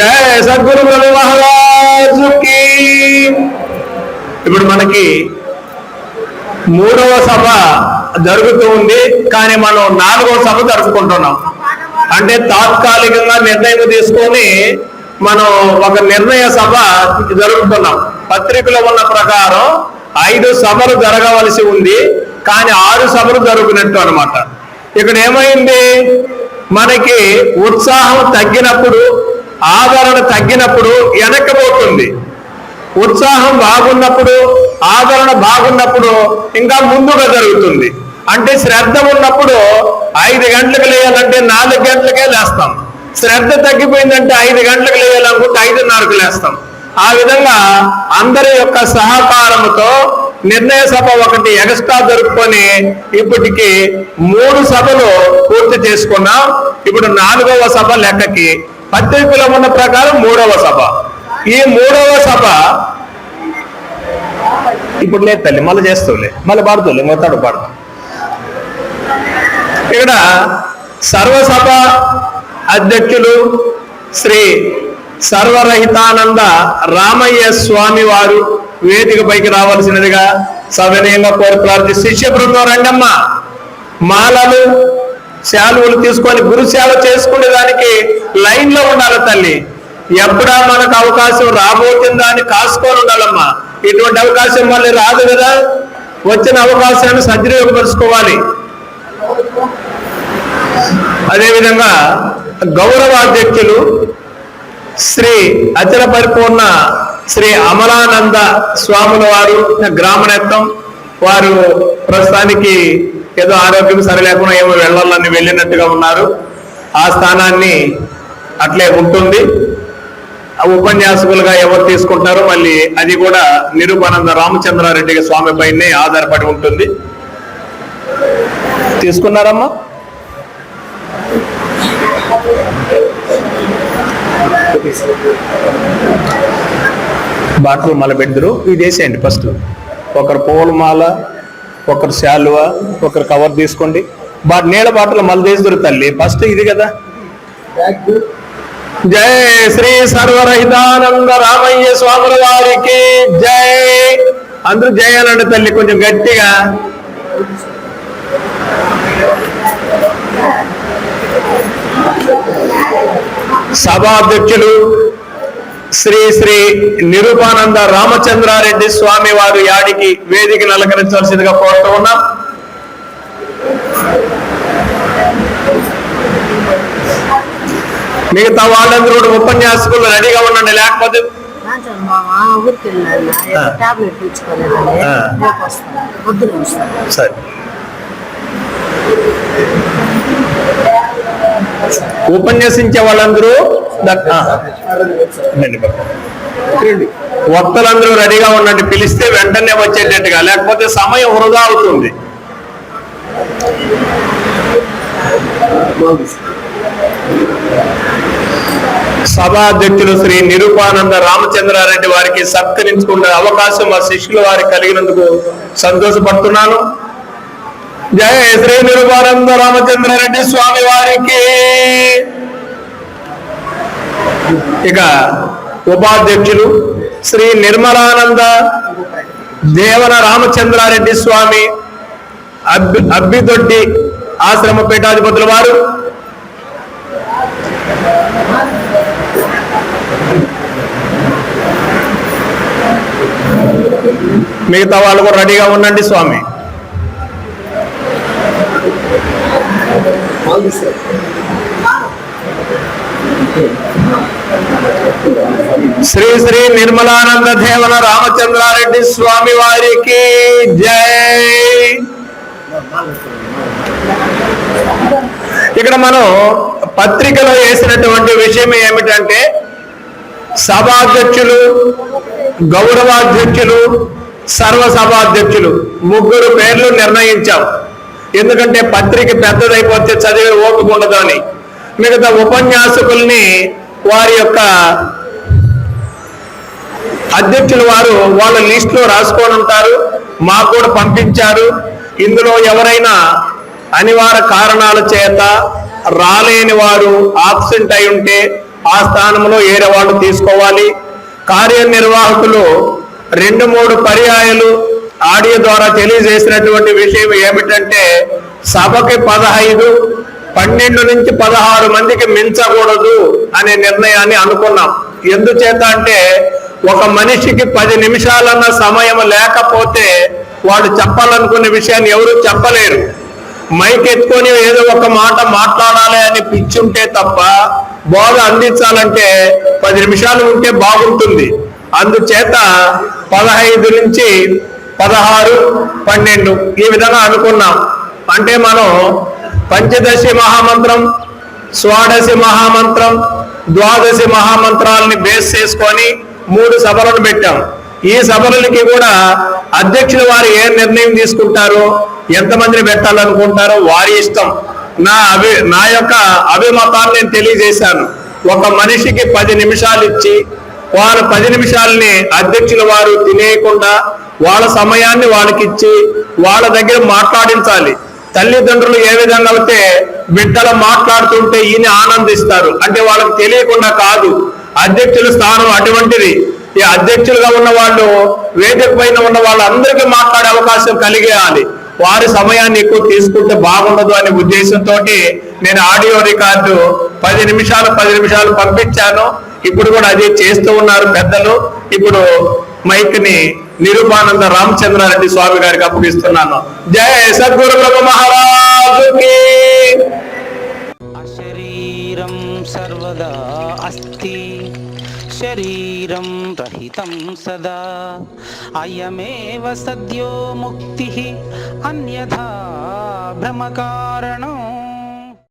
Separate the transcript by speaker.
Speaker 1: జయ సద్గురు ప్రభు మహారాజుకి. ఇప్పుడు మనకి మూడవ సభ జరుగుతూ ఉంది కానీ మనం నాలుగవ సభ జరుపుకుంటున్నాం. అంటే తాత్కాలికంగా నిర్ణయం తీసుకొని మనం ఒక నిర్ణయ సభ జరుపుతున్నాం పత్రికలో ఉన్న ప్రకారం ఐదు సభలు జరగవలసి ఉంది కానీ ఆరు సభలు జరుగునట్టు అనమాట ఇక్కడ ఏమైంది? మనకి ఉత్సాహం తగ్గినప్పుడు ఆదరణ తగ్గినప్పుడు వెనక్కిపోతుంది. ఉత్సాహం బాగున్నప్పుడు ఆదరణ బాగున్నప్పుడు ఇంకా ముందుగా జరుగుతుంది. అంటే శ్రద్ధ ఉన్నప్పుడు ఐదు గంటలకు లేయాలంటే నాలుగు గంటలకే లేస్తాం. శ్రద్ధ తగ్గిపోయిందంటే ఐదు గంటలకు లేయాలనుకుంటే ఐదున్నరకు లేస్తాం. ఆ విధంగా అందరి యొక్క సహకారంతో నిర్ణయ సభ ఒకటి ఎక్స్ట్రా జరుపుకొని ఇప్పటికి మూడు సభలు పూర్తి చేసుకున్నాం. ఇప్పుడు నాలుగవ సభ లెక్కకి పత్రికలో ఉన్న ప్రకారం మూడవ సభ. ఈ మూడవ సభ ఇప్పుడు లేదు తల్లి మళ్ళీ చేస్తావులే మళ్ళీ పాడుతావులే మొత్తాడు పాడతాం. ఇక్కడ సర్వసభ అధ్యక్షులు శ్రీ సర్వరహితానంద రామయ్య స్వామి వారు వేదిక పైకి రావాల్సినదిగా సవినయంగా కోరి ప్రార్థి శిష్య బృందం రంగమ్మ మాలలు శాలువులు తీసుకొని గురు సేవ చేసుకునే దానికి లైన్లో ఉండాలి తల్లి. ఎప్పుడా మనకు అవకాశం రాబోతుందా అని కాసుకొని ఉండాలమ్మా. ఇటువంటి అవకాశం మళ్ళీ రాదు కదా. వచ్చిన అవకాశాన్ని సద్వినియోగపరుచుకోవాలి. అదేవిధంగా గౌరవ అధ్యక్షులు శ్రీ అచల పరిపూర్ణ శ్రీ అమలానంద స్వాముల వారు గ్రామనేత్రం వారు ప్రస్తుతానికి ఏదో ఆరోగ్యం సరిలేకుండా ఏమో వెళ్ళాలని వెళ్ళినట్టుగా ఉన్నారు. ఆ స్థానాన్ని అట్లే ఉంటుంది. ఆ ఉపన్యాసకులుగా ఎవరు తీసుకుంటారో మళ్ళీ అది కూడా నిరూపానంద రామచంద్రారెడ్డి స్వామి పైనే ఆధారపడి ఉంటుంది. తీసుకున్నారమ్మా? బాటలు మళ్ళీ పెడదురు ఇది వేసేయండి ఫస్ట్. ఒకరు పూల మాల ఒకరు శాలువ ఒకరు కవర్ తీసుకోండి. బా నీళ్ళ బాటలు మళ్ళీ తల్లి. ఫస్ట్ ఇది కదా. జై శ్రీ సర్వరహితానంద రామయ్య స్వాముల వారికి జై. అందరూ జై అనండి తల్లి కొంచెం గట్టిగా. సభాధ్యక్షులు శ్రీ శ్రీ నిరూపానంద రామచంద్రారెడ్డి స్వామి వారు యాడికి వేదికను అలంకరించాల్సిందిగా కోరుతూ ఉన్నాం. మిగతా వాళ్ళందరూ కూడా ఉపన్యాసకులు రెడీగా ఉండండి లేకపోతే సరే. ఉపన్యసించే వాళ్ళందరూ. వక్తలందరూ రెడీగా ఉండండి. పిలిస్తే వెంటనే వచ్చేటట్టుగా. లేకపోతే సమయం వృధా అవుతుంది. సభాధ్యక్షులు శ్రీ నిరూపానంద రామచంద్రారెడ్డి వారికి సత్కరించుకునే అవకాశం మా శిష్యుల వారికి కలిగినందుకు సంతోషపడుతున్నాను. జయ శ్రీ నిరూపానంద రామచంద్రారెడ్డి స్వామి వారికి. ఇక ఉపాధ్యక్షులు శ్రీ నిర్మలానంద దేవన రామచంద్రారెడ్డి స్వామి అబ్బి అబ్బిదొడ్డి ఆశ్రమ పీఠాధిపతుల వారు. మిగతా వాళ్ళు కూడా రెడీగా ఉండండి స్వామి. శ్రీ శ్రీ నిర్మలానంద దేవన రామచంద్రారెడ్డి స్వామి వారికి జై. ఇక్కడ మనం పత్రికలో వేసినటువంటి విషయం ఏమిటంటే సభాధ్యక్షులు గౌరవాధ్యక్షులు సర్వ సభాధ్యక్షులు ముగ్గురు పేర్లు నిర్ణయించాం. ఎందుకంటే పత్రిక పెద్దదైపోతే చదివే ఓపిక ఉండదు అని. మిగతా ఉపన్యాసకుల్ని వారి యొక్క అధ్యక్షులు వారు వాళ్ళ లిస్ట్లో రాసుకొని ఉంటారు. మాకు కూడా పంపించారు. ఇందులో ఎవరైనా అనివార్య కారణాల చేత రాలేని వారు ఆబ్సెంట్ అయి ఉంటే ఆ స్థానంలో ఏరే వాళ్ళు తీసుకోవాలి. కార్యనిర్వాహకులు రెండు మూడు పర్యాయాలు ఆడియో ద్వారా తెలియజేసినటువంటి విషయం ఏమిటంటే సభకి పదహైదు పన్నెండు నుంచి పదహారు మందికి మించకూడదు అనే నిర్ణయాన్ని అనుకున్నాం. ఎందుచేత అంటే ఒక మనిషికి పది నిమిషాలన్న సమయం లేకపోతే వాడు చెప్పాలనుకునే విషయాన్ని ఎవరు చెప్పలేరు. మైక్ ఎత్తుకొని ఏదో ఒక మాట మాట్లాడాలి అని పిచ్చుంటే తప్ప బోధ అందించాలంటే పది నిమిషాలు ఉంటే బాగుంటుంది. అందుచేత పదహైదు నుంచి పదహారు పన్నెండు ఈ విధంగా అనుకున్నాం. అంటే మనం పంచదశి మహామంత్రం స్వాదశి మహామంత్రం ద్వాదశి మహామంత్రాలని బేస్ చేసుకొని మూడు సభలను పెట్టాం. ఈ సభలకి కూడా అధ్యక్షుల వారు ఏ నిర్ణయం తీసుకుంటారో ఎంతమందిని పెట్టాలనుకుంటారో వారి ఇష్టం. నా అభి నా యొక్క అభిమతాన్ని నేను తెలియజేశాను. ఒక మనిషికి పది నిమిషాలు ఇచ్చి వాళ్ళ పది నిమిషాలని అధ్యక్షుల వారు తినేయకుండా వాళ్ళ సమయాన్ని వాళ్ళకి ఇచ్చి వాళ్ళ దగ్గర మాట్లాడించాలి. తల్లిదండ్రులు ఏ విధంగా అయితే బిడ్డలు మాట్లాడుతుంటే ఈయన ఆనందిస్తారు. అంటే వాళ్ళకి తెలియకుండా కాదు. అధ్యక్షుల స్థానం అటువంటిది. ఈ అధ్యక్షులుగా ఉన్న వాళ్ళు వేదిక పైన ఉన్న వాళ్ళందరికీ మాట్లాడే అవకాశం కలిగేయాలి. వారి సమయాన్ని ఎక్కువ తీసుకుంటే బాగుండదు అనే ఉద్దేశంతో నేను ఆడియో రికార్డు పది నిమిషాలు పది నిమిషాలు పంపించాను. ఇప్పుడు కూడా అదే చేస్తూ ఉన్నారు పెద్దలు. ఇప్పుడు మైక్ని నిరుపానంద రామచంద్రారెడ్డి స్వామి గారికి అప్పగిస్తున్నాను. జయ సద్గురు బ్రహ్మ మహారాజుకి.
Speaker 2: అశరీరం సర్వదా అస్తి. శరీరం రహితం సదా. అయమేవ సద్యో ముక్తి. అన్యథా భ్రమ కారణం